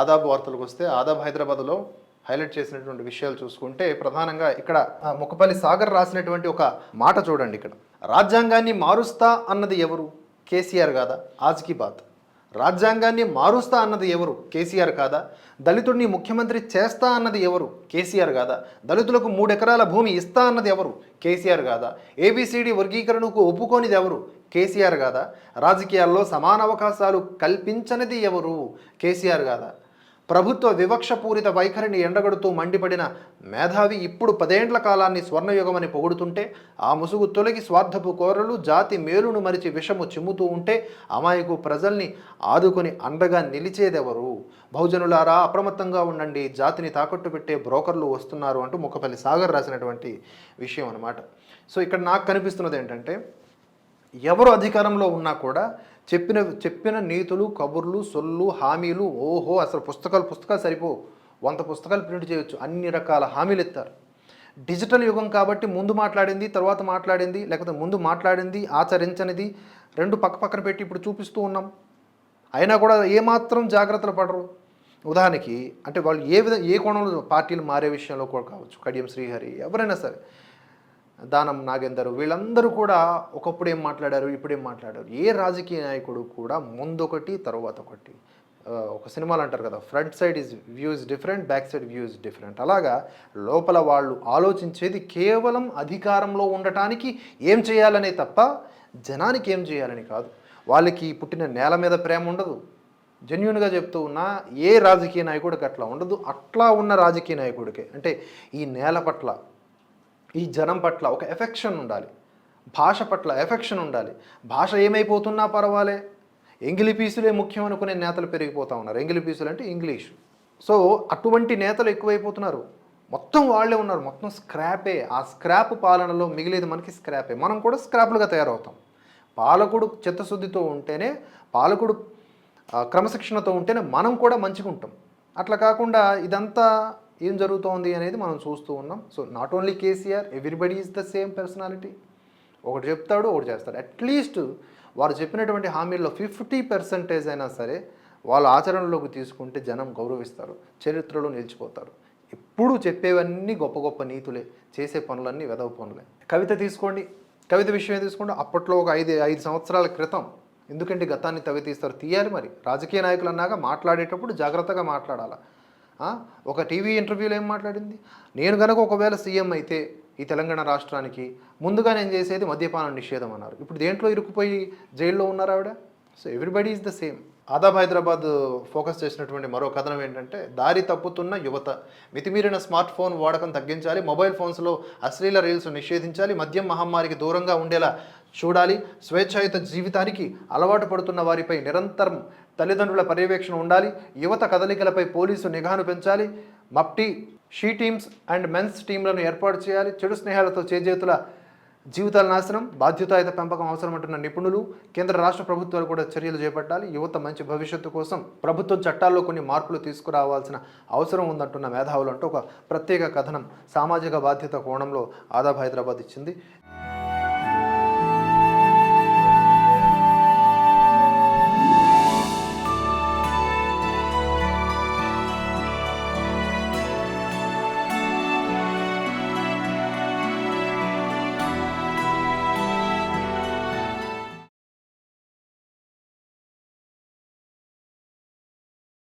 ఆదాబ్ వార్తలకు వస్తే ఆదాబ్ హైదరాబాద్లో హైలైట్ చేసినటువంటి విషయాలు చూసుకుంటే ప్రధానంగా ఇక్కడ ముఖపల్లి సాగర్ రాసినటువంటి ఒక మాట చూడండి ఇక్కడ. రాజ్యాంగాన్ని మారుస్తా అన్నది ఎవరు? కేసీఆర్ కాదా? ఆజ్కి బాత్. రాజ్యాంగాన్ని మారుస్తా అన్నది ఎవరు? కేసీఆర్ కాదా? దళితుడిని ముఖ్యమంత్రి చేస్తా అన్నది ఎవరు? కేసీఆర్ కాదా? దళితులకు మూడు ఎకరాల భూమి ఇస్తా అన్నది ఎవరు? కేసీఆర్ కాదా? ఏబిసిడి వర్గీకరణకు ఒప్పుకోనిది ఎవరు? కేసీఆర్ కాదా? రాజకీయాల్లో సమాన అవకాశాలు కల్పించనిది ఎవరు? కేసీఆర్ కాదా? ప్రభుత్వ వివక్షపూరిత వైఖరిని ఎండగడుతూ మండిపడిన మేధావి ఇప్పుడు పదేండ్ల కాలాన్ని స్వర్ణయుగమని పొగుడుతుంటే ఆ ముసుగు తొలగి స్వార్థపు కోరలు జాతి మేలును మరిచి విషము చిమ్ముతూ ఉంటే అమాయకు ప్రజల్ని ఆదుకొని అండగా నిలిచేదెవరు? బహుజనులారా అప్రమత్తంగా ఉండండి. జాతిని తాకట్టు పెట్టే బ్రోకర్లు వస్తున్నారు అంటూ ముఖపల్లి సాగర్ రాసినటువంటి విషయం అనమాట సో ఇక్కడ నాకు కనిపిస్తున్నది ఏంటంటే ఎవరు అధికారంలో ఉన్నా కూడా చెప్పిన చెప్పిన నీతులు కబుర్లు సొల్లు హామీలు ఓహో అసలు పుస్తకాలు పుస్తకాలు సరిపో వంద పుస్తకాలు ప్రింట్ చేయొచ్చు. అన్ని రకాల హామీలు ఇస్తారు డిజిటల్ యుగం కాబట్టి ముందు మాట్లాడింది తర్వాత మాట్లాడింది లేకపోతే ముందు మాట్లాడింది ఆచరించనిది రెండు పక్క పక్కన పెట్టి ఇప్పుడు చూపిస్తూ ఉన్నాం. అయినా కూడా ఏమాత్రం జాగ్రత్తలు పడరు. ఉదాహరణకి అంటే వాళ్ళు ఏ విధ ఏ కోణంలో పార్టీలు మారే విషయంలో కూడా కావచ్చు. కడియం శ్రీహరి ఎవరైనా సరే. దానం నాగేందర్ వీళ్ళందరూ కూడా ఒకప్పుడు ఏం మాట్లాడారు ఇప్పుడు ఏం మాట్లాడారు? ఏ రాజకీయ నాయకుడు కూడా ముందొకటి తర్వాత ఒకటి? ఒక సినిమాలు అంటారు కదా front side is views different back side views different. అలాగా లోపల వాళ్ళు ఆలోచించేది కేవలం అధికారంలో ఉండటానికి ఏం చేయాలనే తప్ప జనానికి ఏం చేయాలని కాదు. వాళ్ళకి పుట్టిన నేల మీద ప్రేమ ఉండదు. జెన్యున్గా చెప్తూ ఉన్నా ఏ రాజకీయ నాయకుడికి అట్లా ఉండదు. అట్లా ఉన్న రాజకీయ నాయకుడికే. అంటే ఈ నేల పట్ల ఈ జనం పట్ల ఒక ఎఫెక్షన్ ఉండాలి. భాష పట్ల ఎఫెక్షన్ ఉండాలి. భాష ఏమైపోతున్నా పర్వాలే. ఎంగిలి పీసులే ముఖ్యం అనుకునే నేతలు పెరిగిపోతూ ఉన్నారు. ఎంగిలి పీసులు అంటే ఇంగ్లీష్. సో అటువంటి నేతలు ఎక్కువైపోతున్నారు. మొత్తం వాళ్ళే ఉన్నారు. మొత్తం స్క్రాపే. ఆ స్క్రాప్ పాలనలో మిగిలేది మనకి స్క్రాపే. మనం కూడా స్క్రాప్లుగా తయారవుతాం. పాలకుడు చిత్తశుద్ధితో ఉంటేనే పాలకుడు క్రమశిక్షణతో ఉంటేనే మనం కూడా మంచిగా ఉంటాం అట్లా కాకుండా ఇదంతా ఏం జరుగుతోంది అనేది మనం చూస్తూ ఉన్నాం. So not only KCR everybody is the same personality ఒకటి చెప్తాడు ఒకటి చేస్తాడు. అట్లీస్ట్ వారు చెప్పినటువంటి హామీల్లో ఫిఫ్టీ పర్సెంటేజ్ అయినా సరే వాళ్ళ ఆచరణలోకి తీసుకుంటే జనం గౌరవిస్తారు చరిత్రలో నిలిచిపోతారు. ఎప్పుడు చెప్పేవన్నీ గొప్ప గొప్ప నీతులే చేసే పనులన్నీ వెదవ పనులే. కవిత తీసుకోండి. కవిత విషయం తీసుకోండి అప్పట్లో ఒక ఐదు ఐదు సంవత్సరాల క్రితం ఎందుకంటే గతాన్ని తవ్వి తీస్తారు? తీయాలి మరి. రాజకీయ నాయకులు అన్నాక మాట్లాడేటప్పుడు జాగ్రత్తగా మాట్లాడాలి? ఒక టీవీ ఇంటర్వ్యూలో ఏం మాట్లాడింది? నేను కనుక ఒకవేళ సీఎం అయితే ఈ తెలంగాణ రాష్ట్రానికి ముందుగా నేను చేసేది? మద్యపాన నిషేధం అన్నారు. ఇప్పుడు దేంట్లో ఇరుక్కుపోయి జైల్లో ఉన్నారు ఆవిడ? So everybody is the same Aadab Hyderabad focus చేసినటువంటి మరో కథనం ఏంటంటే దారి తప్పుతున్న యువత. మితిమీరిన స్మార్ట్ ఫోన్ వాడకం తగ్గించాలి మొబైల్ ఫోన్స్లో అశ్లీల రీల్స్ నిషేధించాలి మద్యం మహమ్మారికి దూరంగా ఉండేలా చూడాలి స్వేచ్ఛాయుత జీవితానికి అలవాటు పడుతున్న వారిపై నిరంతరం తల్లిదండ్రుల పర్యవేక్షణ ఉండాలి. యువత కదలికలపై పోలీసు నిఘాను పెంచాలి. మప్టీ షీ టీమ్స్ అండ్ మెన్స్ టీంలను ఏర్పాటు చేయాలి. చెడు స్నేహాలతో చేజేతుల జీవితాల నాశనం బాధ్యతాయుత పెంపకం అవసరం అంటున్న నిపుణులు కేంద్ర రాష్ట్ర ప్రభుత్వాలు కూడా చర్యలు చేపట్టాలి. యువత మంచి భవిష్యత్తు కోసం ప్రభుత్వం చట్టాల్లో కొన్ని మార్పులు తీసుకురావాల్సిన అవసరం ఉందంటున్న మేధావులు అంటూ ఒక ప్రత్యేక కథనం సామాజిక బాధ్యత కోణంలో ఆదాబ్ హైదరాబాద్ ఇచ్చింది.